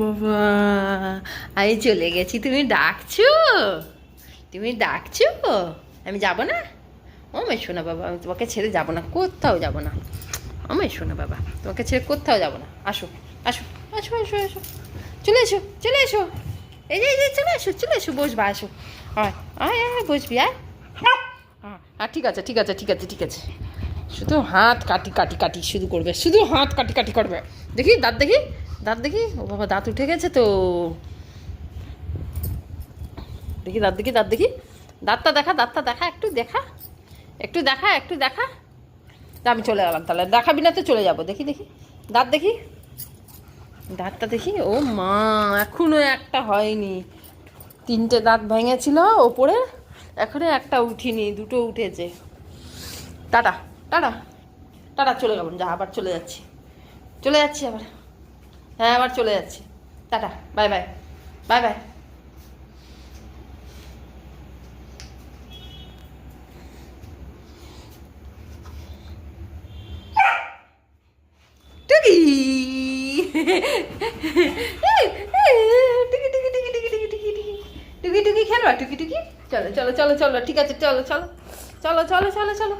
বাবা। আমি চলে গেছি তুমি ডাকছো? তুমি ডাকছো? আমি যাব না? ও মেয়ে শোনা বাবা আমি তোমাকে ছেড়ে যাব না কোথাও যাব না। আমার শোনা বাবা তোমাকে ছেড়ে কোথাও যাব না। আসো আসো আসো আসো আসো। চলে এসো চলে এসো। এই যে এই যে চলে এসো চলে এসো বসবা আসো। আয় আয় আয় বসবি আয়। হ্যাঁ, ঠিক আছে ঠিক আছে ঠিক আছে ঠিক আছে। শুধু হাত কাটি কাটি কাটি শুধু করবে শুধু হাত কাটি কাটি করবে। দেখি দাঁত দেখি। দাঁত দেখি? ও বাবা, দাঁত উঠে গেছে তো। দেখি দাঁত দেখি দাঁত দেখি। দাঁতটা দেখা দাঁতটা দেখা, একটু দেখা। একটু দেখা একটু দেখা। তা আমি চলে গেলাম তাহলে। দেখাবি না তো চলে যাব। দেখি দেখি। দাঁত দেখি। দাঁতটা দেখি। ও মা, এখনও একটা হয়নি। তিনটে দাঁত ভেঙেছিল ওপরে, এখনও একটা উঠিনি, দুটো উঠেছে। Tata tata. টাটা, চলে গেলাম। যা, আবার চলে যাচ্ছি। চলে যাচ্ছি আবার। হ্যাঁ আবার চলে যাচ্ছি। Tata, bye bye bye bye. টুকি। টুকি খেলো টুকি টুকি। চলো চলো চলো চলো, ঠিক আছে, চলো চলো চলো চলো চলো চলো।